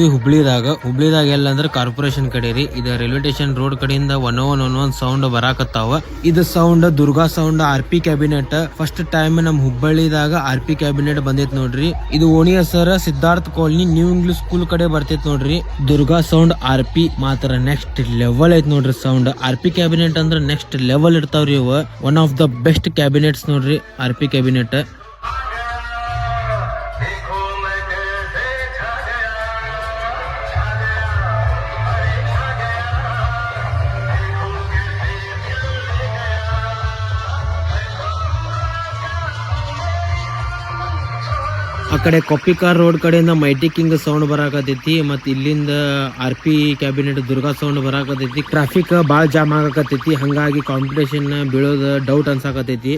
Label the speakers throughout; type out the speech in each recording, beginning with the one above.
Speaker 1: ಇದು ಹುಬ್ಳಿದಾಗ ಹುಬ್ಳಿದಾಗ ಎಲ್ಲ ಅಂದ್ರೆ ಕಾರ್ಪೊರೇಷನ್ ಕಡೆ ರೀ. ಇದು ರೈಲ್ವೆ ಸ್ಟೇಷನ್ ರೋಡ್ ಕಡೆಯಿಂದ one one one one sound ಬರಾಕತ್ತಾವ. ಇದು sound Durga sound R P cabinet. First time ನಮ್ ಹುಬ್ಬಳ್ಳಿದಾಗ ಆರ್ ಪಿ ಕ್ಯಾಬಿನೆಟ್ ಬಂದೈತ್ ನೋಡ್ರಿ. ಇದು ಓಣಿಯ sir Siddhartha colony new English school ಕಡೆ ಬರ್ತೈತ್ ನೋಡ್ರಿ. ದುರ್ಗಾ ಸೌಂಡ್ ಆರ್ ಪಿ ಮಾತ್ರ ನೆಕ್ಸ್ಟ್ ಲೆವೆಲ್ ಐತ್ ನೋಡ್ರಿ ಸೌಂಡ್. ಆರ್ ಪಿ ಕ್ಯಾಬಿನೆಟ್ ಅಂದ್ರೆ ನೆಕ್ಸ್ಟ್ ಲೆವೆಲ್ ಇರ್ತಾವ್ರಿ ಇವ. One of the best cabinets ನೋಡ್ರಿ ಆರ್ ಪಿ ಕ್ಯಾಬಿನೆಟ್. ಆ ಕಡೆ ಕೊಪ್ಪಿಕಾರ್ ರೋಡ್ ಕಡೆಯಿಂದ ಮೈಟಿ ಕಿಂಗ್ ಸೌಂಡ್ ಬರಾಕತೈತಿ ಮತ್ ಇಲ್ಲಿಂದ R P cabinet Durga sound ಬರಾಕತೈತಿ traffic ಭಾಳ ಜಾಮ್ ಆಗಕತೈತಿ ಹಂಗಾಗಿ ಕಾಂಪಿಟೇಷನ್ ಬೀಳೋದು doubt ಅನ್ಸಾಕತೈತಿ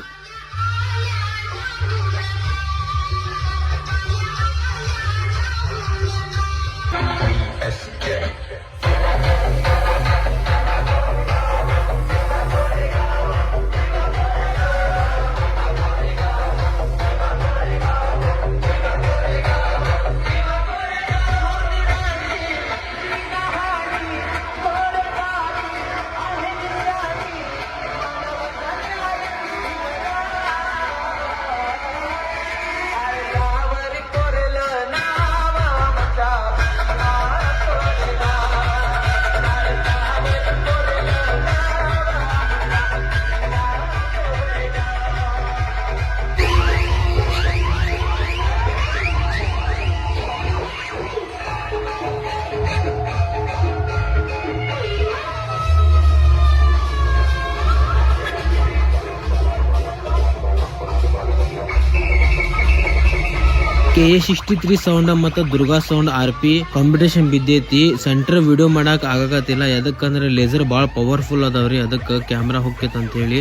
Speaker 1: K A sixty three sound ಮತ್ತು Durga sound R P competition ಬಿದ್ದೈತಿ. Centre video ಮಾಡಕ್ ಆಗಕತ್ತಿಲ್ಲ. ಯಾಕಂದ್ರೆ ಲೇಸರ್ ಭಾಳ ಪವರ್ಫುಲ್ ಅದಾವ್ರಿ. ಅದಕ್ಕೆ ಕ್ಯಾಮ್ರಾ ಹೋಗ್ತೈತೆ ಅಂತ ಹೇಳಿ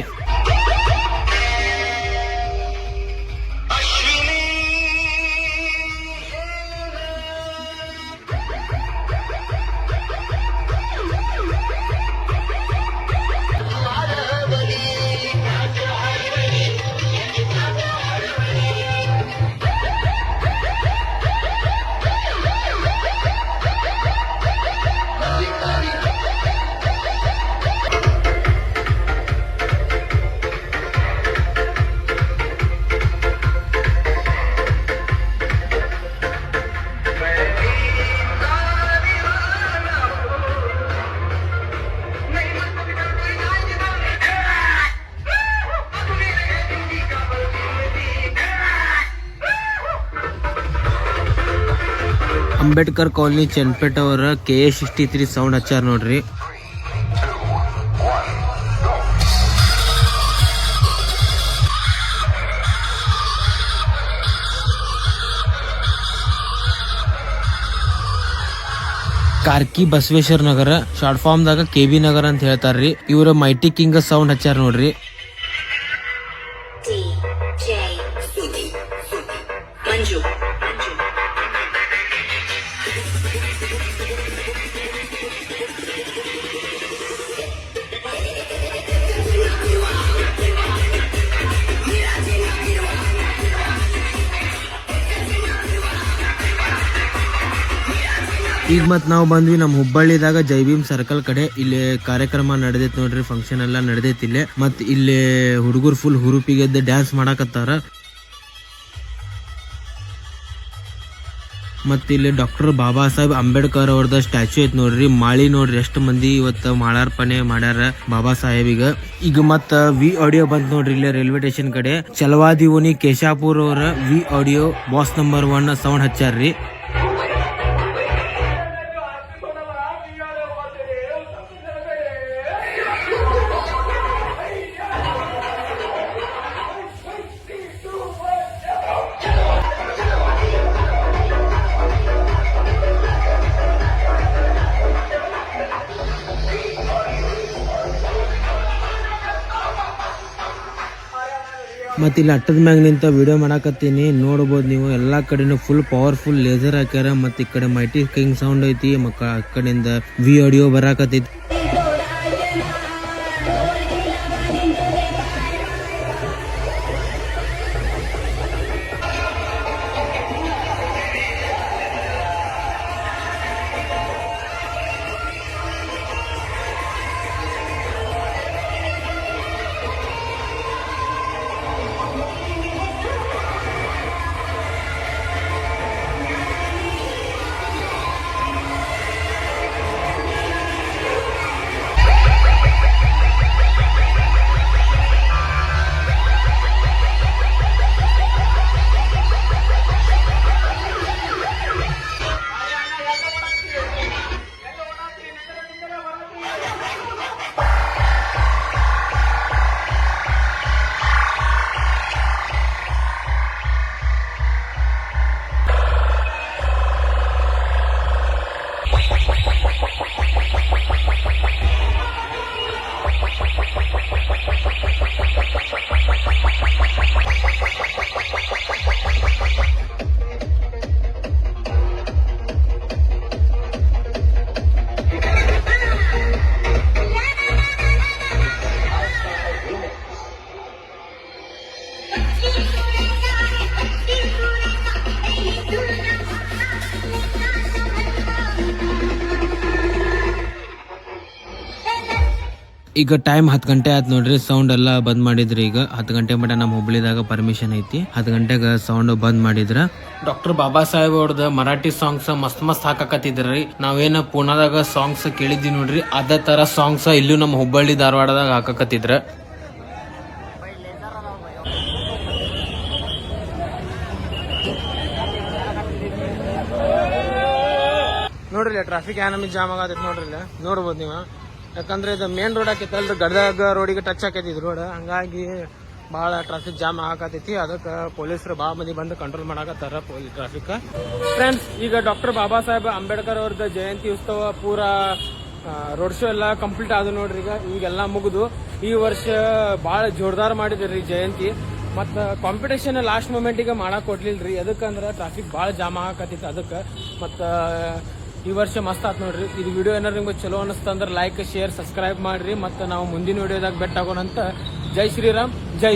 Speaker 1: ಅಂಬೇಡ್ಕರ್ ಕಾಲನಿ ಚನ್ಪೇಟ್ ಅವರ K A sixty three sound ಹಚ್ಚಾರ ನೋಡ್ರಿ. ಕಾರ್ಕಿ ಬಸವೇಶ್ವರ ನಗರ, ಶಾರ್ಟ್ ಫಾರ್ಮ್ ದಾಗ ಕೆ ಬಿ ನಗರ ಅಂತ ಹೇಳ್ತಾರ್ರಿ. ಇವರ ಮೈಟಿ ಕಿಂಗ್ ಸೌಂಡ್ ಹಚ್ಚಾರ ನೋಡ್ರಿ. ಈಗ ಮತ್ತೆ ನಾವು ಬಂದ್ವಿ ನಮ್ಮ ಹುಬ್ಬಳ್ಳಿದಾಗ ಜೈಭೀಮ್ ಸರ್ಕಲ್ ಕಡೆ. ಇಲ್ಲಿ ಕಾರ್ಯಕ್ರಮ ನಡೆದೈತಿ ನೋಡ್ರಿ ಫಂಕ್ಷನ್ ಎಲ್ಲ ನಡೆದೈತಿ ಇಲ್ಲಿ. ಮತ್ ಇಲ್ಲಿ ಹುಡುಗರು ಫುಲ್ ಹುರುಪಿಗೆದ್ದು ಡ್ಯಾನ್ಸ್ ಮಾಡಾಕತ್ತಾರ. ಮತ್ತೆ ಇಲ್ಲಿ ಡಾಕ್ಟರ್ ಬಾಬಾ ಸಾಹೇಬ್ ಅಂಬೇಡ್ಕರ್ ಅವ್ರದ ಸ್ಟ್ಯಾಚು ಐತ್ ನೋಡ್ರಿ. ಮಾಳಿ ನೋಡ್ರಿ, ಎಷ್ಟು ಮಂದಿ ಇವತ್ತು ಮಾಳಾರ್ಪಣೆ ಮಾಡ್ಯಾರ ಬಾಬಾ ಸಾಹೇಬಿಗ ಈಗ. ಮತ್ತ ವಿ ಆಡಿಯೋ ಬಂತ್ ನೋಡ್ರಿ, ಇಲ್ಲಿ ರೈಲ್ವೆ ಸ್ಟೇಷನ್ ಕಡೆ. ಚಲವಾದಿ ಓನಿ ಕೇಶಾಪುರ್ ಅವರ V audio bass number one sound ಹಚ್ಚಾರ್ರಿ. ಮತ್ತೆ ಇಲ್ಲಿ ಅಟ್ಟದ ಮ್ಯಾಗ ನಿಂತ ವಿಡಿಯೋ ಮಾಡಾಕತ್ತೀನಿ. ನೋಡಬಹುದು ನೀವು, ಎಲ್ಲಾ ಕಡೆನೂ ಫುಲ್ ಪವರ್ಫುಲ್ ಲೇಸರ್ ಹಾಕ್ಯಾರ, ಮತ್ತೆ ಈ ಕಡೆ ಮೈಟಿ ಕಿಂಗ್ ಸೌಂಡ್ ಐತಿ ಮಕ್ಕ ಆ ಕಡೆಯಿಂದ ವಿ ಆಡಿಯೋ ಬರಾಕತ್ತೈತಿ. ಈಗ ಟೈಮ್ ಹತ್ತು ಗಂಟೆ ಆಯ್ತು ನೋಡ್ರಿ ಸೌಂಡ್ ಎಲ್ಲ ಬಂದ್ ಮಾಡಿದ್ರಿ ಈಗ. ಹತ್ತು ಗಂಟೆ ಮಟ ನಮ್ಮ ಹುಬ್ಳಿದಾಗ ಪರ್ಮಿಷನ್ ಐತಿ. ಹತ್ತು ಗಂಟೆಗೆ ಸೌಂಡ್ ಬಂದ್ ಮಾಡಿದ್ರ. ಡಾಕ್ಟರ್ ಬಾಬಾ ಸಾಹೇಬ್ ಅವ್ರದ ಮರಾಠಿ ಸಾಂಗ್ಸ್ ಮಸ್ತ್ ಮಸ್ತ್ ಹಾಕಕತ್ತಿದ್ರಿ ನಾವೇನ ಪೂನಾದಾಗ ಸಾಂಗ್ಸ್ ಕೇಳಿದ್ವಿ ನೋಡ್ರಿ, ಅದೇ ತರ ಸಾಂಗ್ಸ್ ಇಲ್ಲೂ ನಮ್ಮ ಹುಬ್ಬಳ್ಳಿ ಧಾರವಾಡದಾಗ ಹಾಕಕತ್ತಿದ್ರ. ನೋಡ್ರಿ ಟ್ರಾಫಿಕ್ ಏನಮಿ ಜಾಮ್ ಆಗತೈತಿ ನೋಡ್ರಿ ನೋಡ್ಬೋದು ನೀವು. ಯಾಕಂದ್ರೆ ಇದು ಮೇನ್ ರೋಡ್ ಆಕೈತಲ್ರಿ ಗದಗ ರೋಡಿಗೆ ಟಚ್ ಆಕೈತಿ ಇದು ರೋಡ್ ಹಂಗಾಗಿ ಭಾಳ ಟ್ರಾಫಿಕ್ ಜಾಮ್ ಆಗತೈತಿ ಅದಕ್ಕೆ ಪೊಲೀಸರು ಭಾಳ ಮಂದಿ ಬಂದು ಕಂಟ್ರೋಲ್ ಮಾಡಾಕತ್ತಾರ ಪೊಲೀಸ್ ಟ್ರಾಫಿಕ್ ಫ್ರೆಂಡ್ಸ್ ಈಗ ಡಾಕ್ಟರ್ ಬಾಬಾ ಸಾಹೇಬ್ ಅಂಬೇಡ್ಕರ್ ಅವ್ರದ್ದು ಜಯಂತಿ ಉತ್ಸವ ಪೂರ ರೋಡ್ ಶೋ ಎಲ್ಲ ಕಂಪ್ಲೀಟ್ ಆದ ನೋಡ್ರಿ ಈಗ. ಈಗೆಲ್ಲ ಮುಗಿದು ಈ ವರ್ಷ ಭಾಳ ಜೋರ್ದಾರ್ ಮಾಡಿದ್ರಿ ಜಯಂತಿ. ಮತ್ತು ಕಾಂಪಿಟೇಷನ್ ಲಾಸ್ಟ್ ಮೂಮೆಂಟಿಗೆ ಮಾಡಕ್ ಕೊಡ್ಲಿಲ್ರಿ. ಅದಕ್ಕಂದ್ರೆ ಟ್ರಾಫಿಕ್ ಭಾಳ ಜಾಮ್ ಆಗಕತ್ತಿತ್ತು ಅದಕ್ಕೆ. ಮತ್ತು ಈ ವರ್ಷ ಮಸ್ತ್ ಆತ್ ನೋಡ್ರಿ. ಇದು ವಿಡಿಯೋ ಏನಾರು ನಿಮ್ಗೆ ಚಲೋ ಅನಿಸ್ತಂದ್ರೆ ಲೈಕ್ ಶೇರ್ ಸಬ್ಸ್ಕ್ರೈಬ್ ಮಾಡ್ರಿ. ಮತ್ತು ನಾವು ಮುಂದಿನ ವಿಡಿಯೋದಾಗ ಬೆಟ್ಟ ಆಗೋಣ ಅಂತ ಜೈ ಶ್ರೀರಾಮ್, ಜೈ